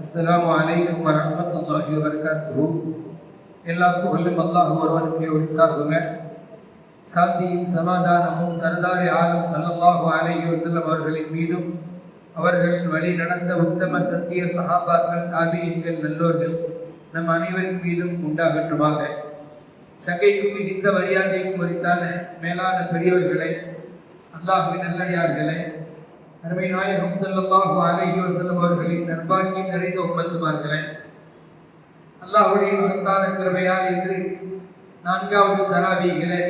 அஸ்லாம் அலைக்கும் வரஹ்மத்துல்லாஹி வரகாத்து எல்லா புகழும் அல்லாஹ் ஒருவனுக்கு உரித்தாகுங்க சாந்தியும் சமாதானமும் சர்தாரி ஆலம் சல்லாஹு அலைஹி வசல்லம் அவர்களின் மீதும் அவர்களின் வழி நடந்த உத்தம சத்திய சகாபாக்கள் காவியங்கள் நல்லோர்கள் நம் அனைவரின் மீதும் உண்டாகட்டுமாக சகைக்கு மிகுந்த மரியாதையும் குறித்தான மேலான பெரியோர்களை அல்லாஹுவின் நல்லடியார்களே அருமை நாயகம் ஸல்லல்லாஹு அலைஹி வஸல்லம் அவர்களின் நற்பாக்கியம் நிறைந்த உம்மத்துமார்களே அல்லாஹுடைய மகத்தான கிருமையால் இன்று நான்காவது தராவிகளை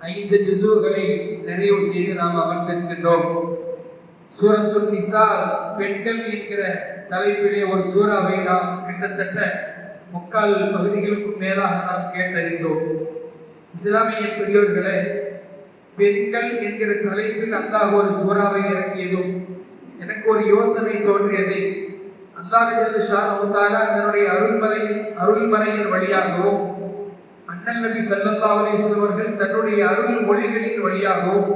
ஐந்து ஜிசுகளை நிறைவு செய்து நாம் அமர்ந்திருக்கின்றோம். சூரத்துல் நிசா பெண்கள் என்கிற தலைப்பிலே ஒரு சூறாவை நாம் கிட்டத்தட்ட முக்கால் பகுதிகளுக்கும் மேலாக நாம் கேட்டறிந்தோம். இஸ்லாமிய பெரியோர்களே பெண்கள் என்கிற தலைப்பில் அல்லாஹ் ஒரு சூறாவை இறக்கியதும் எனக்கு ஒரு யோசனை தோன்றியது. அல்லாஹ் ஷானு தன்னுடைய அருள்மலை அருள்மலையின் வழியாகவும் அண்ணல் நபி ஸல்லல்லாஹு அலைஹி அவர்கள் தன்னுடைய அருள் மொழிகளின் வழியாகவும்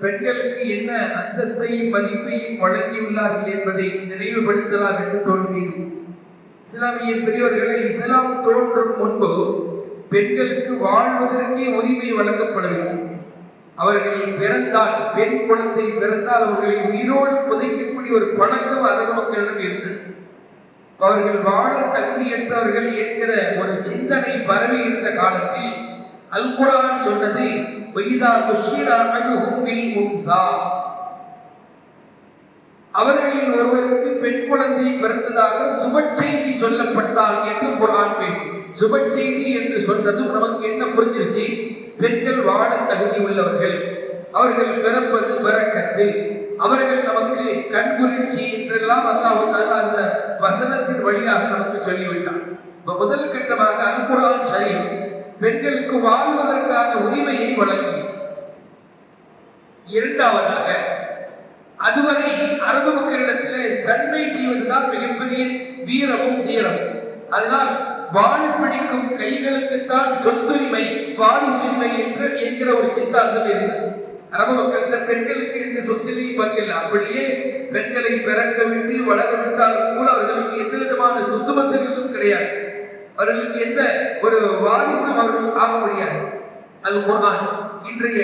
பெண்களுக்கு என்ன அந்தஸ்தையும் மதிப்பையும் வழங்கியுள்ளார்கள் என்பதை நினைவுபடுத்தலாம் என்று தோன்றியது. இஸ்லாமிய பெரியவர்களை இஸ்லாம் தோன்றும் முன்பு பெண்களுக்கு வாழ்வதற்கே உரிமை வழங்கப்படவில்லை. அவர்கள் பிறந்தால் பெண் குழந்தை பிறந்தால் அவர்களை உயிரோடு புதைக்கக்கூடிய ஒரு பழக்கம் அரபு மக்களிடம் இருந்தது அவர்கள் வாழ தகுதியற்றவர்கள் என்கிற ஒரு சிந்தனை பரவி இருந்த காலத்தில் அல் குரான் சொன்னது வைதா புஷிரா அவர்களில் ஒருவருக்கு பெண் குழந்தை பிறந்ததாக சுப செய்தி சொல்லப்பட்டால் என்று குரான் பேசி சுப செய்தி என்று சொன்னதும் நமக்கு என்ன புரிஞ்சிருச்சு? பெண்கள் வாழ தகுதி உள்ளவர்கள். அவர்கள் பிறப்பது பிறக்கத்து அவர்கள் நமக்கு கண்குளிர்ச்சி என்றெல்லாம் அல்லாஹ் அந்த வசனத்தின் வழியாக நமக்கு சொல்லிவிட்டான். இப்ப முதல் கட்டமாக அல்குரான் சரி பெண்களுக்கு வாழ்வதற்கான உரிமையை வழங்கி இரண்டாவதாக அதுவரை அரபு மக்களிடத்தில் சண்டை செய்வதுதான் மிகப்பெரிய வீரமும் தீரம் அதனால் வாழ் பிடிக்கும் கைகளுக்குத்தான் சொத்துரிமை வாரிசுரிமை என்று என்கிற ஒரு சித்தாந்தம் இருந்தது. அரபு மக்களிடம் பெண்களுக்கு இந்த சொத்திலே பங்கில்லை. அப்படியே பெண்களை பிறக்க விட்டு வளர விட்டாலும் கூட அவர்களுக்கு எந்த விதமான சொத்து பந்தங்களும் கிடையாது. அவர்களுக்கு எந்த ஒரு வாரிசும் அவர்கள் ஆக முடியாது. அது குரான் இன்றைய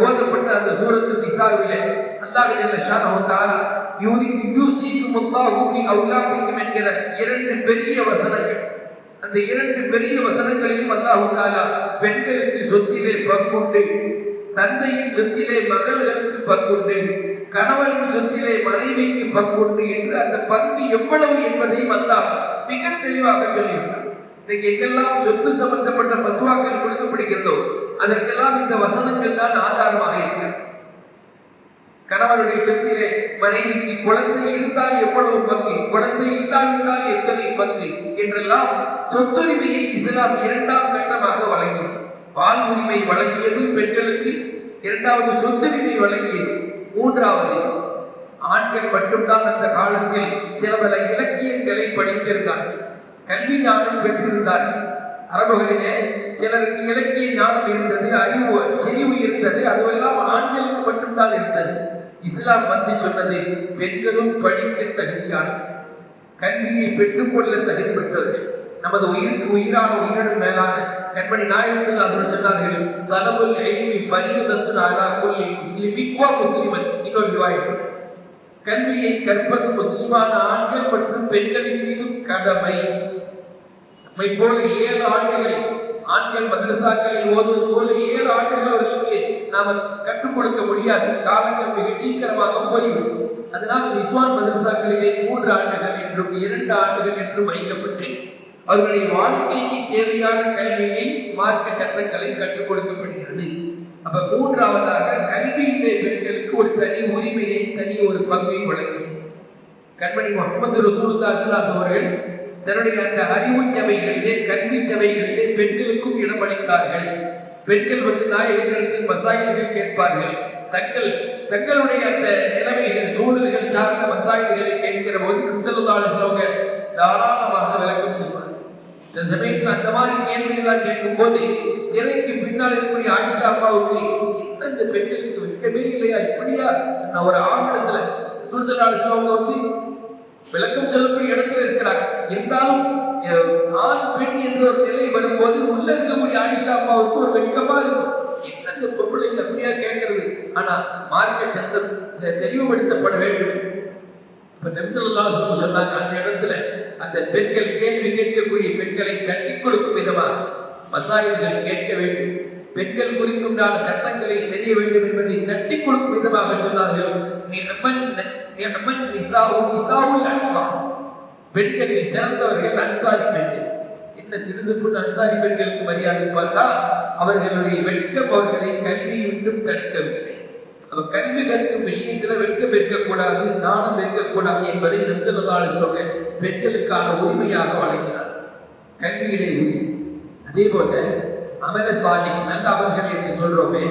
ஓதப்பட்ட அந்த சூரத்து நிசாவிலே அல்லாஹ் ஜல்ல ஷானஹு தஆலா யூரிக்கு யூசிக்கும் அல்லாஹு ஃபி அவுலாதிக்கும் என்கிற இரண்டு பெரிய வசனங்கள். அந்த இரண்டு பெரிய வசனங்களிலும் அல்லாஹ் தஆலா பெண்களுக்கு சொத்திலே பங்குண்டு தந்தையின் சொத்திலே மகள்களுக்கு பங்குண்டு கணவனின் சொத்திலே மனைவிக்கு பங்குண்டு என்று அந்த பங்கு எவ்வளவு என்பதையும் அல்லாஹ் மிக தெளிவாக சொல்லிவிட்டார் இன்னைக்கு எங்கெல்லாம் சொத்து சம்பந்தப்பட்ட பத்துவாக்கள் கொடுக்கப்படுகிறதோ அதற்கெல்லாம் இந்த வசனங்கள் தான் ஆதாரமாக இருக்கிறது. கணவனுடைய சொத்திலே மனைவிக்கு குழந்தை இருந்தால் எவ்வளவு பங்கு? குழந்தை இல்லாவிட்டால் எத்தனை பங்கு? என்றெல்லாம் சொத்துரிமையை இஸ்லாம் இரண்டாம் கட்டமாக வழங்கியது. பால் உரிமை வழங்கியது பெண்களுக்கு இரண்டாவது சொத்துரிமை வழங்கியது. மூன்றாவது ஆண்கள் மட்டும்தான் அந்த காலத்தில் சில பல இலக்கியங்களை படித்திருந்தார்கள். கல்வி ஞானம் பெற்றிருந்தார்கள். அரபுகளிலே சிலருக்கு இலக்கிய ஞானம் இருந்தது அறிவு செறிவு இருந்தது அதுவெல்லாம் ஆண்களுக்கு மட்டும்தான் இருந்தது. இஸ்லாம் வந்து சொன்னது பெண்களும் படிக்க தகுதியான கல்வியை பெற்றுக்கொள்ள தகுதி பெற்றவர்கள் நமது உயிருக்கு உயிரான உயிரினும் மேலான கண்மணி நாயகத்தில் செல்லாதவர் சொன்னார்கள் தலபுல் எய்மி பரிவுதத்து நாளா கொல்லி முஸ்லிம் இக்வா முஸ்லிமன் இன்னொரு ரிவாயத்து கல்வியை கற்பது முஸ்லிமான ஆண்கள் மற்றும் பெண்களின் மீதும் கடமை. நம்மை போல ஏழு ஆண்டுகள் ஆண்கள் மதரசாக்களில் ஓதுவது போல ஏழு ஆண்டுகள் அவர்களுக்கு நாம கற்றுக் கொடுக்க முடியாது. காலங்கள் மிக சீக்கிரமாக போய்விடும். அதனால் நிஸ்வான் மதரசாக்களிலே மூன்று ஆண்டுகள் என்றும் இரண்டு ஆண்டுகள் என்றும் வைக்கப்பட்டு அவர்களுடைய வாழ்க்கைக்கு தேவையான கல்வியை மார்க்க சட்டங்களை கற்றுக் கொடுக்கப்படுகிறது. அப்ப மூன்றாவதாக கல்வியிலே பெண்களுக்கு ஒரு தனி உரிமையை தனி ஒரு பங்கை வழங்கி கண்மணி முகமது ரசூலுல்லாஸ் அவர்கள் தன்னுடைய அந்த அறிவு சபைகளிலே கல்வி சபைகளிலே பெண்களுக்கும் இடம் அளித்தார்கள். பெண்கள் வந்து நாயகர்களுக்கு மசாயில்கள் கேட்பார்கள். தங்கள் தங்களுடைய அந்த நிலைமைகள் சூழல்கள் சார்ந்த மசாயில்களை கேட்கிற போது கிறிஸ்தவங்க தாராளமாக விளக்கம் சொல்வார்கள் இந்த சமயத்தில் அந்த மாதிரி கேள்விகளாக கேட்கும் போது இறைக்கு பின்னால் இருக்கக்கூடிய ஆயிஷா அப்பாவுக்கு இந்த பெண்களுக்கு வெட்கமே இல்லையா? இப்படியா? நான் ஒரு ஆங்கிலத்தில் சுடுசலாளர் அவங்க வந்து விளக்கம் சொல்லக்கூடிய இடத்துல இருக்கிறார். இருந்தாலும் ஆண் பெண் என்ற ஒரு நிலை வரும்போது உள்ள இருக்கக்கூடிய ஆயிஷா அம்மாவுக்கு ஒரு வெட்கமா இருக்கும். இந்த பொம்பளைங்க அப்படியா கேட்கறது? ஆனா மார்க்க சந்தம் தெளிவுபடுத்தப்பட வேண்டும். இப்ப நபிசல்லாஹு சொன்னாங்க அந்த இடத்துல அந்த பெண்கள் கேள்வி கேட்கக்கூடிய பெண்களை தட்டி கொடுக்கும் விதமாக மசாயல்கள் கேட்க வேண்டும். பெண்கள் குறித்துண்டான சட்டங்களை தெரிய வேண்டும் என்பதை தட்டி கொடுக்கும் விதமாக சொன்னார்கள். நிஅமன் நிஅமன் நிசாவு நிசாவுல் அன்சார் பெண்களில் சிறந்தவர்கள் அன்சாரி பெண்கள். என்ன திருதுப்புன்னு அன்சாரி பெண்களுக்கு மரியாதை பார்த்தா அவர்களுடைய வெட்கம் அவர்களை கல்வி விட்டும் கற்கவில்லை. அப்ப கல்வி கற்கும் விஷயத்துல வெட்கம் இருக்கக்கூடாது நாணம் இருக்கக்கூடாது என்பதை நம்சல்லால சொல்ற பெண்களுக்கான உரிமையாக வழங்கினார். கல்வியிலே உரிமை அதே போல அமல சுவாமி நல்ல அவர்கள் என்று சொல்றோமே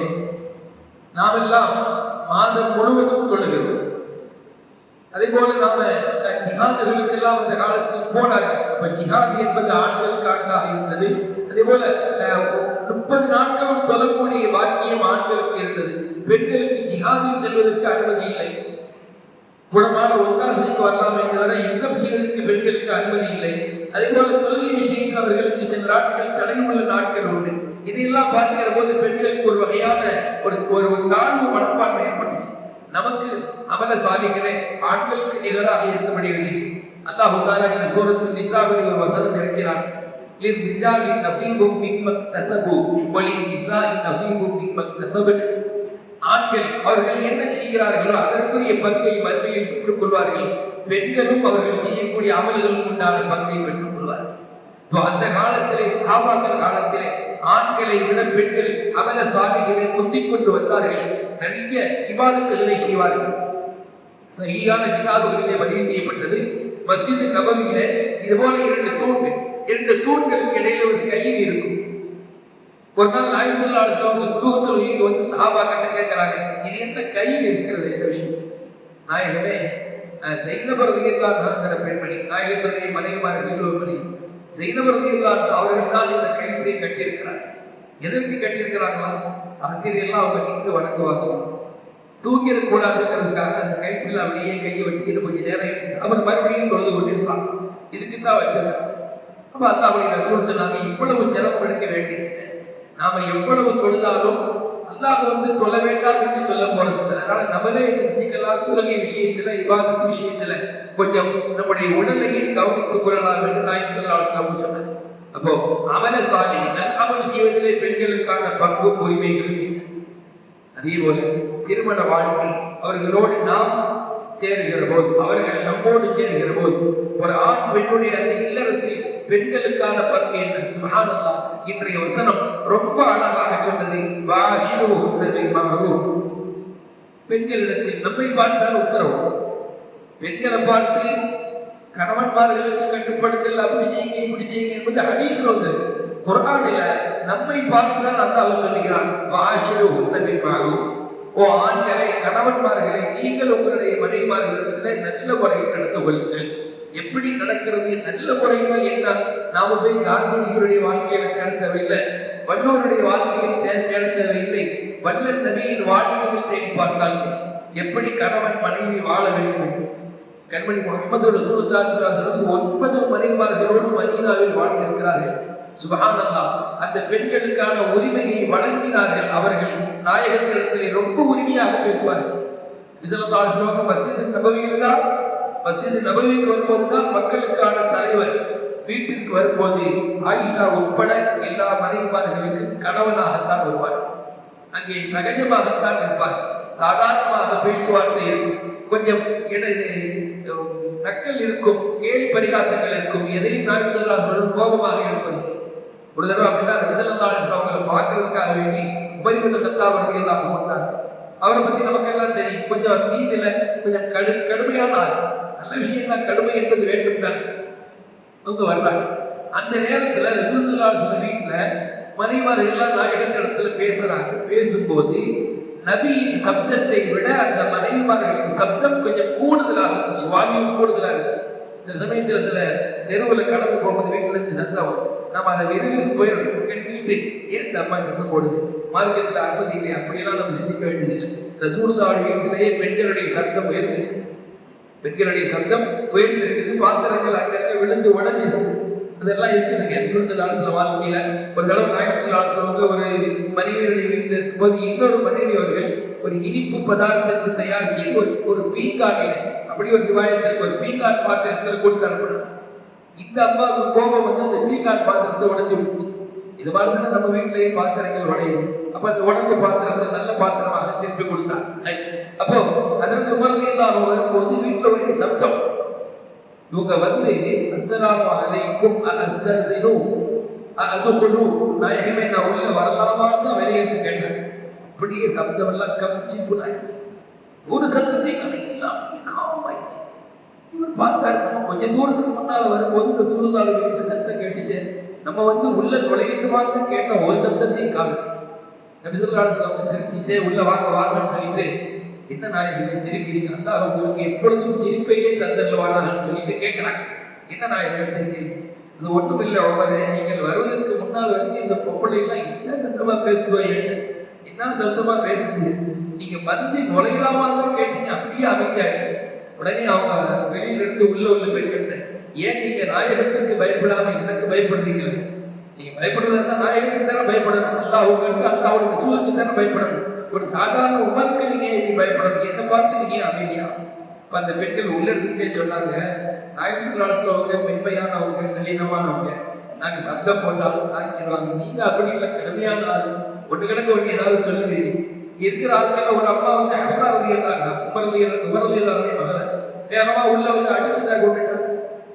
நாமெல்லாம் மாதம் முழுவதும் தொழுகிறோம். அதே போல நாம ஜிஹாதுகளுக்கெல்லாம் அந்த காலத்தில் போனார்கள் அப்ப ஜிஹாது என்பது ஆண்களுக்கானதாக இருந்தது. அதே போல அஹ், முப்பது நாட்களும் தொழக்கூடிய வாக்கியம் ஆண்களுக்கு இருந்தது. பெண்களுக்கு ஜிஹாதில் செல்வதற்கு அனுமதி இல்லை. குணமான ஒத்தாசைக்கு வரலாம் என்றவரை யுத்தம் செய்வதற்கு பெண்களுக்கு அனுமதி இல்லை. அதே போல தொழிலை விஷயங்கள் அவர்களுக்கு சில நாட்கள் தடை உள்ள நாட்கள் உண்டு. இதையெல்லாம் பார்க்கிற போது பெண்களுக்கு ஒரு வகையான ஒரு ஒரு ஒரு தாழ்வு மனப்பான்மை ஏற்பட்டுச்சு. நமக்கு அமல சாலிகளே ஆண்களுக்கு நிகராக இருக்க முடியவில்லை அல்லாஹ் தாலா இந்த சூரத்தில் நிசாவில் ஒரு வசனம் இருக்கிறான் للرجال نصيب مما اكتسبوا وللنساء نصيب مما اكتسبن ஆண்கள் அவர்கள் என்ன செய்கிறார்களோ அதற்குரிய பங்கை மறுமையில் பெற்றுக் கொள்வார்கள் பெண்களும் அவர்கள் செய்யக்கூடிய அமல்களுக்கு உண்டான பங்கை பெற்றுக் கொள்வார்கள் இப்போ அந்த காலத்திலே சாபாக்கள் காலத்திலே ஆண்களை விட பெண்கள் அமல சுவாமிகளை முந்திக் கொண்டு வந்தார்கள். நிறைய இபாதத்துகளை செய்வார்கள். சரியான கிதாபுகளிலே பதிவு செய்யப்பட்டது. மஸ்ஜித் நபமியில இது போல இரண்டு தூண்கள் இரண்டு தூண்களுக்கு இடையில ஒரு கயிறு இருக்கும். ஒரு நாள் நாயம் சொல்லாடு அவங்க சுகத்தில் இங்க வந்து சாபா கட்ட கேட்கிறாங்க இது என்ன கயிறு இருக்கிறது இந்த விஷயம்? நாயகமே செய்தபரதியல்லாங்கிற பெண்மணி நாயகத்துடைய மனைவிமார்கள் ஒரு மணி செய்தபரதியல்லாங்க அவர்கள் தான் இந்த கயிற்றை கட்டியிருக்கிறார். எதற்கு கட்டியிருக்கிறாங்களா எல்லாம் அவங்க நின்று வணங்குவாங்க. தூங்கிட கூடாதுங்கிறதுக்காக அந்த கயிற்றில் அப்படியே கையை வச்சுக்கிட்டு கொஞ்சம் நேரம் அவர் மறுபடியும் தொழுது கொண்டிருப்பான். இதுக்கு தான் வச்சிருக்காங்க. அப்ப அந்த அவருடைய ரசூல் சொன்னாங்க இவ்வளவு சிரமம் எடுக்க வேண்டியது நாம எவ்வளவு தொழுதாலும் அல்லாஹ் வந்து சொல்ல வேண்டாம் என்று சொல்ல போறது இல்லை. அதனால நம்மளே என்ன செஞ்சுக்கலாம் தொழுகை விஷயத்துல இவாதத்து விஷயத்துல கொஞ்சம் நம்முடைய உடலையே கவனித்துக் கொள்ளலாம் என்று நான் சொல்லலாம் சொன்னேன். அப்போ அமல சுவாமி அமல் செய்வதிலே பெண்களுக்கான பங்கு உரிமைகள் அதே போல திருமண வாழ்க்கை அவர்களோடு நாம் சேருகிற போது அவர்கள் நம்மோடு சேருகிற போது ஒரு ஆண் பெண்ணுடைய அந்த இல்லறத்தில் பெண்களுக்கான பங்கு என்ன? சுகானதான் இன்றைய வசனம் ரொம்ப அழகாக சொன்னது வாஷிருஹுன்னபில் மஅரூஃப் பெண்களிடத்தில் நம்மை பார்த்தால் உத்தரவு. பெண்களை பார்த்து கணவன்மார்களுக்கு கட்டுப்படுத்தல் அப்படி செய்யுங்க இப்படி செய்யுங்க என்பது ஹதீஸ்ல வந்து குரானில நம்மை பார்த்து தான் அவர் சொல்லுகிறான் வாஷிருஹுன்னபில் மஅரூஃப் ஓ ஆண்களை கணவன்மார்களை நீங்கள் உங்களுடைய மனைவிமார்களிடத்தில் நல்ல முறையில் நடந்து கொள்ளுங்கள். எப்படி நடக்கிறது நல்ல முறையில் என்ன நாம போய் காந்திஜியுடைய வாழ்க்கையில தேட தேவையில்லை வல்லோருடைய வாழ்க்கையில் தே- தேட தேவையில்லை வல்ல நபியின் வாழ்க்கையில் தேடி பார்த்தால் எப்படி கணவன் மனைவி வாழ வேண்டும் கண்மணி முகமது ரசூலுல்லாஹி ஒன்பது மனைவார்களோடு மதீனாவில் வாழ்ந்திருக்கிறார்கள். சுபகானந்தா அந்த பெண்களுக்கான உரிமையை வழங்கினார்கள் அவர்கள். நாயகர்களிடத்திலே ரொம்ப உரிமையாக பேசுவார்கள். விசலத்தாள் ஸ்லோகம் மசித் நபவியில் தான் மஸ்ஜித் நபவிக்கு வரும்போதுதான் மக்களுக்கான தலைவர் வீட்டிற்கு வரும்போது ஆயிஷா உட்பட எல்லா மனைவிமார்களுக்கு கணவனாகத்தான் வருவார். அங்கே சகஜமாகத்தான் இருப்பார். சாதாரணமாக பேச்சுவார்த்தை கொஞ்சம் இடை நக்கல் இருக்கும் கேலி பரிகாசங்கள் இருக்கும். எதையும் நான் சொல்லாதவர்கள் கோபமாக இருப்பது. ஒரு தடவை அப்படின்னா ரிசலத்தாளர் அவங்களை பார்க்கறதுக்காக வேண்டி உபரிபுள்ள சத்தாவர்கள் எல்லாம் வந்தார். அவரை பத்தி நமக்கு எல்லாம் தெரியும். கொஞ்சம் தீதில கொஞ்சம் கடு கடுமையான ஆள். நல்ல விஷயம் தான் கடுமை என்பது வேண்டும் தான் அவங்க வர்றாங்க அந்த நேரத்துல ரசூலுல்லாஹி சில வீட்டுல மனைவர் எல்லாம் நாயகத்த இடத்துல பேசுறாங்க. பேசும்போது நபியின் சப்தத்தை விட அந்த மனைவிமார்களின் சப்தம் கொஞ்சம் கூடுதலாக இருந்துச்சு. வால்யூம் கூடுதலாக இருந்துச்சு. சில சமயத்துல சில தெருவில் கடந்து போகும்போது வீட்டுல இருந்து சத்தம் நம்ம அதை விரும்பி போயிடணும். கட்டிட்டு ஏன் இந்த அம்மா சத்தம் போடுது? மார்க்கெட்ல அனுமதி இல்லை. அப்படியெல்லாம் நம்ம சிந்திக்க வேண்டியதில்லை. ரசூலுல்லாஹி வீட்டிலேயே பெண்களுடைய சத்தம் உயர்ந்திருக்கு பெண்களுடைய சத்தம் உயர்ந்திருக்கு பாத்திரங்கள் அங்கங்க விழுந்து ரெண்டு அதெல்லாம் இருக்குதுங்க சில ஆலோசனை வாழ்க்கையில ஒரு தடவை நாயகம் சில ஒரு மனைவியுடைய வீட்டில் இருக்கும்போது இன்னொரு மனைவி அவர்கள் ஒரு இனிப்பு பதார்த்தத்தை தயாரிச்சு ஒரு ஒரு பீங்கானில அப்படி ஒரு விவாதத்திற்கு ஒரு பீங்கான் பாத்திரத்தில் கொடுத்து அனுப்பணும் இந்த அம்மாவுக்கு கோபம் வந்து அந்த பீங்கான் பாத்திரத்தை உடைச்சு விட்டுச்சு. இது மாதிரி நம்ம வீட்டிலேயே பாத்திரங்கள் உடையுது. அப்ப அந்த உடஞ்ச பாத்திரத்தை நல்ல பாத்திரமாக திருப்பி கொடுத்தாங்க ஐ, அப்போ அதற்கு உமர்ந்து இல்லாம வரும்போது வீட்டுல ஒரே சப்தம். இவங்க வந்து அஸ்ஸலாமு அலைக்கும் அஸ்ததினு அதுகுலு நாயகமே நான் உள்ள வரலாமான்னு தான் வெளியேற்று கேட்டேன். அப்படியே சப்தம் எல்லாம் கமிச்சு புனாயிடுச்சு ஒரு சத்தத்தை கணக்கில்லாம் காமாயிடுச்சு. இவர் பார்த்தாரு கொஞ்சம் தூரத்துக்கு முன்னால வரும்போது இந்த சுழுதாள் வீட்டுல சத்தம் கேட்டுச்சு. நம்ம வந்து உள்ள நுழையிட்டு பார்த்து கேட்ட ஒரு சத்தத்தையும் காணும். நபிசுல்லாஸ் அவங்க சிரிச்சுட்டே உள்ள வாங்க வாங்கன்னு சொல்லிட்டு என்ன நாயகமே சிரிக்கிறீங்க? அந்த உங்களுக்கு எப்பொழுதும் சிரிப்பையே தந்தல்வானான்னு சொல்லிட்டு கேட்கிறாங்க. என்ன நாயகமே சிரிக்கிறீங்க? அது ஒன்றும் இல்லை அவரே நீங்கள் வருவதற்கு முன்னால் வரைக்கும் இந்த பொம்பளைலாம் என்ன சத்தமா பேசுவாங்க என்ன சத்தமா பேசுச்சு நீங்க வந்து நுழையலாமா தான் கேட்டீங்க அப்படியே அமைதியாச்சு உடனே அவங்க வெளியிலிருந்து உள்ள உள்ள பெண்கள் ஏன் நீங்க நாயகத்துக்கு பயப்படாம எனக்கு பயப்படுறீங்க நீங்க பயப்படுறதா நாயகத்துக்கு தானே பயப்படணும்? அல்லாஹுக்கு இருக்கு அல்லாஹோட ரசூலுக்கு தானே பயப்படணும். ஒரு சாதாரண உமருக்கு நீங்க எப்படி பயப்படணும்? என்ன பார்த்து நீங்க அமைதியா? இப்ப அந்த பெண்கள் உள்ள இருந்துட்டே சொன்னாங்க நாயகம் சுல்லாசல அவங்க மென்மையானவங்க நளினமானவங்க. நாங்க சப்தம் போட்டாலும் தாக்கிடுவாங்க நீங்க அப்படி இல்லை கடுமையான ஆள். ஒன்று கிடக்க வேண்டிய ஏதாவது சொல்லுவீங்க இருக்கிற ஆட்கள் ஒரு அம்மா வந்து ஹப்சா ரலியல்லாஹு உமர் உமர் ரலியல்லாஹு வேறமா உள்ள வந்து அடிச்சுதான் கொண்டுட்டாங்க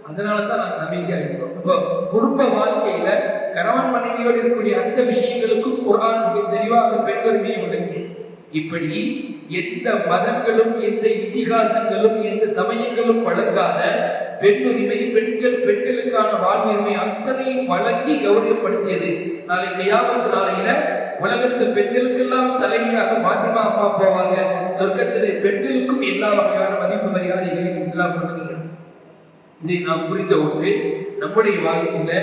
அதனால தான் நாங்க அமைதியா இருக்கோம். இப்போ குடும்ப வாழ்க்கையில கணவன் மனைவியோடு இருக்கக்கூடிய அந்த விஷயங்களுக்கும் குரான் மிக தெளிவாக பெண்கருமையை விளங்கி இப்படி எந்த மதங்களும் எந்த இத்திகாசங்களும் எந்த சமயங்களும் வழங்காத பெண்ணுரிமை பெண்கள் பெண்களுக்கான வாழ்வுரிமை அத்தனையும் வழங்கி கௌரவப்படுத்தியது. நாளை கையாமத்து நாளையில உலகத்து பெண்களுக்கெல்லாம் தலைமையாக பாத்திமா அம்மா போவாங்க. சொர்க்கத்திலே பெண்களுக்கும் எல்லா வகையான மதிப்பு மரியாதைகளையும் இஸ்லாம் பண்ணுகிறது இதை நாம் புரிந்த ஒன்று நம்முடைய வாழ்க்கையில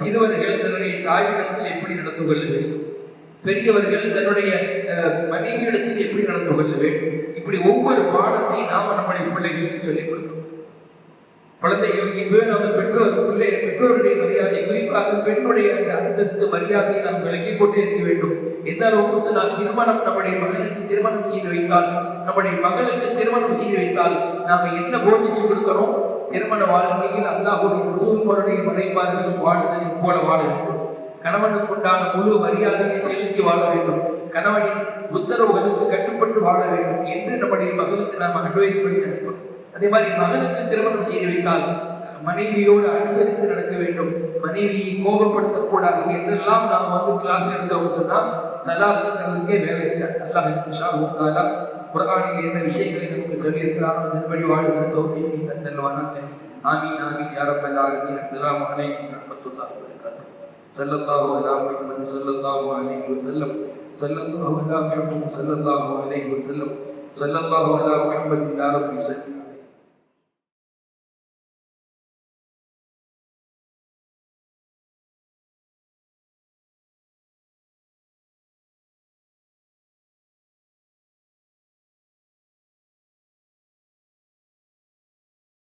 சிறுவர்கள் தன்னுடைய தாயிடத்தில் எப்படி நடந்து கொள்ள வேண்டும் பெரியவர்கள் தன்னுடைய மனைவியிடத்தில் எப்படி நடந்து கொள்ள வேண்டும் இப்படி ஒவ்வொரு பாடத்தை நாம நம்முடைய பிள்ளைகளுக்கு சொல்லிக் கொடுக்கணும். குழந்தைகளுக்கு இப்பவே நம்ம பெற்றோர் பிள்ளை பெற்றோருடைய மரியாதை குறிப்பாக பெண்ணுடைய அந்த அந்தஸ்து மரியாதையை நாம் விளக்கி கொண்டே இருக்க வேண்டும். எந்த அளவுக்கு நாம் திருமணம் நம்முடைய மகனுக்கு திருமணம் செய்து வைத்தால் நம்முடைய மகளுக்கு திருமணம் செய்து வைத்தால் நாம என்ன போதிச்சு கொடுக்கிறோம் திருமண வாழ்க்கையில் அல்லாஹுடைய ரசூல்மாருடைய மறைமார்களும் வாழ்ந்ததை போல வாழ வேண்டும். கணவனுக்கு உண்டான முழு மரியாதையை செலுத்தி வாழ வேண்டும். கணவனின் உத்தரவுகளுக்கு கட்டுப்பட்டு வாழ வேண்டும் என்று நம்முடைய மகளுக்கு நாம் அட்வைஸ் பண்ணி அனுப்பணும் அதே மாதிரி மகனுக்கு திருமணம் செய்து வைத்தால் மனைவியோடு அனுசரித்து நடக்க வேண்டும். மனைவியை கோபப்படுத்தக்கூடாது என்றெல்லாம் நாம் வந்து கிளாஸ் எடுத்தோம் சொன்னா தலாக்குங்கிறதுக்கே வேலை இருக்காது. நல்லா இன்ஷா குர்ஆனில் ಏನ விஷயங்களை நமக்கு ಸಲ್ಲಿರ್ತಾರೋ ಅದನ್ನು ಬಳಿ ವಾಳುವ ತೌಫೀಕ್ ನೀನನ್ನು ಅಲ್ವಾನತೆ ಆಮೀನ್ ಆಮೀನ್ ಯಾ ರಬ್ಬಲ್ ಆಲಮೀನ್ ಅಸ್ಸಲಾಮು ಅಲೈಕುಂ ವರಹಮತುಲ್ಲಾಹಿ ವಬರಕಾತುಹು ஸல்லல்லாஹு ಅಲಾ ಮುಹಮ್ಮದ್ ஸல்லல்லாஹு ಅಲೈಹಿ ವಸಲ್ಲಂ ஸல்லல்லாஹு ಅಲಾ ಮುಹಮ್ಮದ್ ஸல்லல்லாஹு ಅಲೈಹಿ ವಸಲ್ಲಂ ಸಲ್ಲಲ್ಲಾಹು ಅಲಾ ಮುಹಮ್ಮದ್ ಯಾ ರಬ್ಬಿ ಸಲ್ಲಿ